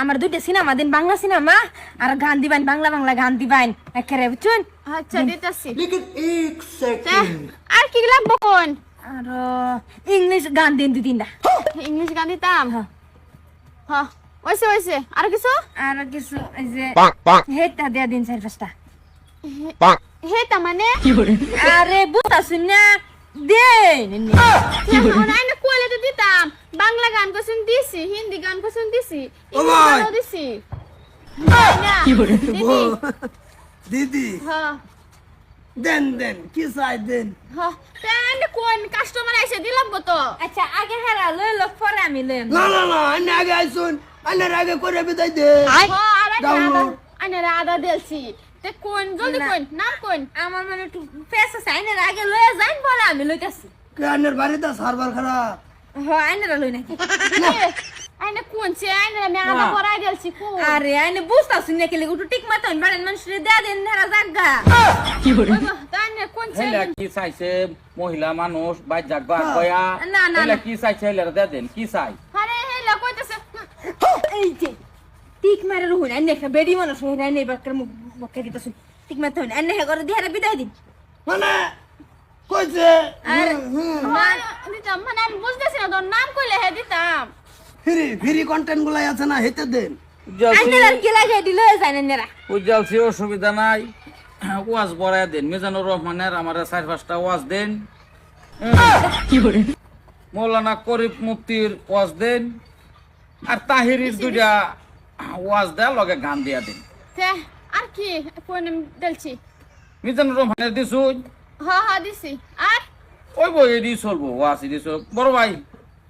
আমার দুইটা সিনেমা দিন বাংলা সিনেমা আর গান্ধী বাইন বাংলা বাংলা গান্ধী বাইন একেবারে বুঝছেন আচ্ছা দিতেছি আর কি লাগবো কোন আর ইংলিশ গান দিন দুই তিনটা ইংলিশ গান দিতাম হ্যাঁ ওইসে ওইসে আর কিছু আর কিছু এই যে হেটা দেয়া দিন চার পাঁচটা হেটা মানে আরে বুঝতাছি না দে কি বলে কোশ্চেন দিছি হিন্দি গান কোশ্চেন দিছি ইংলিশ দিছি। দিদি। হ্যাঁ। দেন দেন কি চাই দেন। হ্যাঁ কোন কাস্টমার এসে দিলাম তো। আচ্ছা আগে হারা লই লোক পরে আমি লেন না না না আমি আগে আইছুন আনার আগে করে বিদায় দে। আনার হ্যাঁ, আদা দিলছি। তে কোন জলদি কোন নাম কোন? আমার মানে একটু ফেস আছে আনার আগে লয়ে যাইন বলে আমি লইতাছি। কে আনার বাড়িতে সার্ভার খারাপ? হ আইনেরা লই নাকি? আইনে কোন সে? আইনে আমি আদা পরাই দিলছি কোন আরে আইনে বুঝতাছুন না কেলে একটু টিক মাতাইন বাড়েন মানুষের দেয়া দেন হেরা জাগা। তাই না কোন সে? হেলা কি চাইছে? মহিলা মানুষ বাই জাগবা কয়া। না, না, হেলা না। কি চাইছে? হেলা দে দেন কি চাই? আরে হে কইতেছে এই যে টিক মারে রহুন আইনে একটা বেডি মানুষ হই না নেই বাক্কার মুখ বক্কা দিতাছুন টিক মাতে হইন আইনে হে করে দিহারে বিদায় দিন। মানে? কইছে? আর মানে আমি না তোর নাম কইলে হে দিতাম। ফ্রি ফ্রি কন্টেন্ট গুলাই আছে না হেতে দেন। আইনের আর কি লাগে দিল জানেন নেরা উজ্জালছি অসুবিধা নাই। ওয়াজ বড়াই দেন মিজানুর রহমানের আমার চার পাঁচটা ওয়াজ দেন। মৌলানা করিম মুফতির ওয়াজ দেন। আর তাহিরির দুইটা ওয়াজ দেয়া লগে গান দিয়া দিন। তে আর কি? কোন দিলছি? মিজানুর রহমানের দিছুন হ্যাঁ হ্যাঁ দিছি। আর? ওই বই এডি চলবো ওয়াজ এডি চল বড় ভাই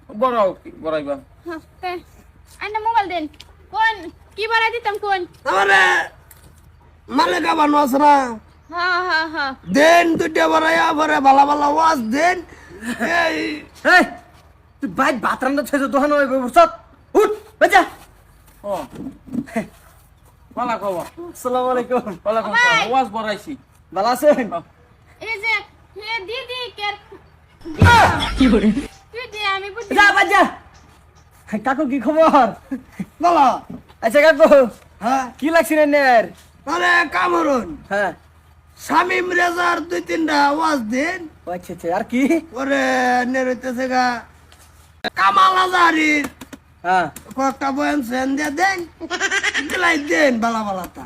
বড় বড়াইবা হ্যাঁ, আইনা মোবাইল দেন। কোন কি বাড়াই দিতাম কোন? আমারে মালিকা বানো আছে না। হ্যাঁ হ্যাঁ হ্যাঁ। দেন দুইটা বড়াইয়া পরে ভালো ভালো ওয়াজ দেন। এই এই তুই বাইক ভাত রান্না ছেড়ে দোকান হয়ে বসত উঠ বেজা ও ভালো খবর। আসসালামু আলাইকুম। ওয়ালাইকুম আসসালাম ওয়াজ বড়াইছি। ভালো আছেন? এই যে দিদি কে দিদি যা কাকু কি খবর? বলো। আচ্ছা কাকু হ্যাঁ। কি লাগছে নের আরে কামরুন। হ্যাঁ। শামিম রেজার দুই তিনটা ওয়াজ দেন। আচ্ছা আচ্ছা আর কি? ওরে নেরইতেছে গা। কামাল আজারির হ্যাঁ। কয়েকটা বয়ান সেন দিয়ে দেন। দিলাই দেন বালা বালাটা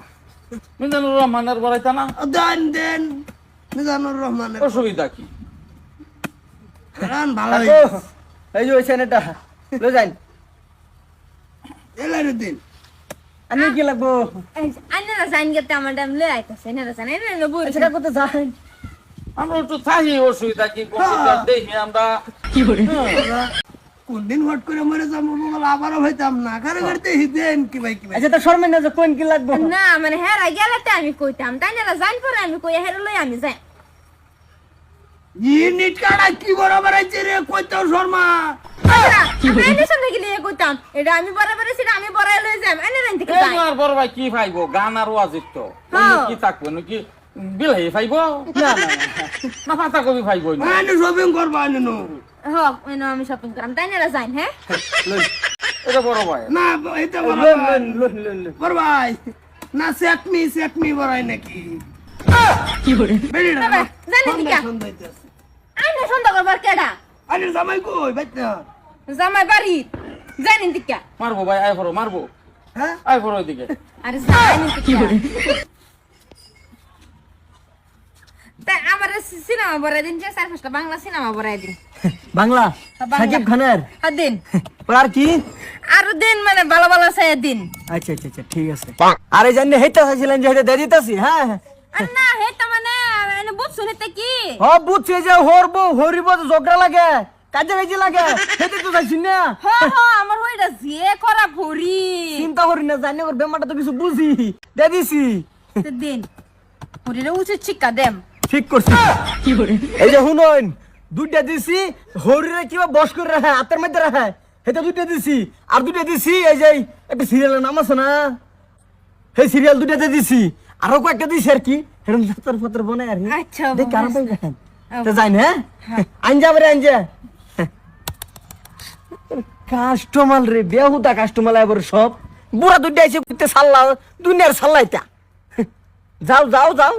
মিজানুর রহমানের বড়াইতা না? দেন দেন। মিজানুর রহমানের অসুবিধা কি? রান ভালো এই যে ওই ছেলেটা লো যান। এলার দিন আমি কি লাগবো? আইনেরা জাইন গেতে আমার দাম লই আইতাছে আচ্ছা কাকু তো যান। আমরা থাকি অসুবিধা কি কম্পিউটার দেখি আমরা। কোন দিন হট করে মরে যাব বলে আবারও হইতাম না। কারও করতে দেন কি ভাই কি ভাই? আচ্ছা তো শর্মে না যে কোন কি লাগবো? না মানে হেরা আমি কইতাম তাই না জাইন পরে আমি কই হেরা লই আমি যাই। ইউনিট কার্ড কি বরাবর আছে রে কইতাও শর্মা? আমি এটা আমি বরাবর ছিল আমি বড়াই লই যাম এনে বড় ভাই কি পাইবো গান আর ওয়াজিত তো। কি থাকব নাকি বিলাহি পাইব না না না। পাতা কবি পাইব আনি শপিং করবা আনি নো। হোক এনে আমি শপিং করাম তাই না যাইন হ্যাঁ? এটা বড় ভাই। না এটা বড় ভাই। লই লই লই বড় ভাই না বড়াই নাকি। জানি কা? আইনে সন্ধ্যা করবার কেডা? আনি জামাই কই বাইতে জামাই বাড়ি? জানিন দিকা। মারবো ভাই আয় ফরো মারবো। হ্যাঁ? আয় ফরো এদিকে আরে জানিন দিকা। তাই আমার সিনেমা বড়াই দিন চার পাঁচটা বাংলা সিনেমা বড়াই দিন। বাংলা। সাকিব খানের? আর দিন। আর কি? আর দিন মানে ভালো ভালো চাই দিন। আচ্ছা আচ্ছা আচ্ছা ঠিক আছে। আর এই জন্য হেইতা চাইছিলেন যে হেইটা দিয়ে দিতেছি হ্যাঁ। আর না হেটা হেতে কি? হ বুঝছে যে হরব হরিব লাগে কাজে কাজে লাগে হেতে তো না। হ হ আমার যে করা ভরি। চিন্তা করি না জানি ওর তো কিছু বুঝি। দে দিছি। দিন হরিরে উচিত শিক্ষা দেম। ঠিক করছি। কি করে এই যে শুনুন দুইটা দিছি হরিরে কিবা বস করে রাখে হাতের মধ্যে রাখে হেতে দুইটা দিছি। আর দুইটা দিছি এই যে একটা সিরিয়ালের নাম আছে না? সেই সিরিয়াল দুইটাতে দিছি। আরও কয়েকটা দিছে আর কি। হেরম জাতর বনে আর আচ্ছা দেখ পাই দেখেন তো যাই না হ্যাঁ? হ্যাঁ। কাস্টমার রে বেহুদা কাস্টমার আইবার সব। বুড়া দুইটা আইছে কুত্তে সাল্লা দুনিয়ার সাল্লাইতা। যাও যাও যাও।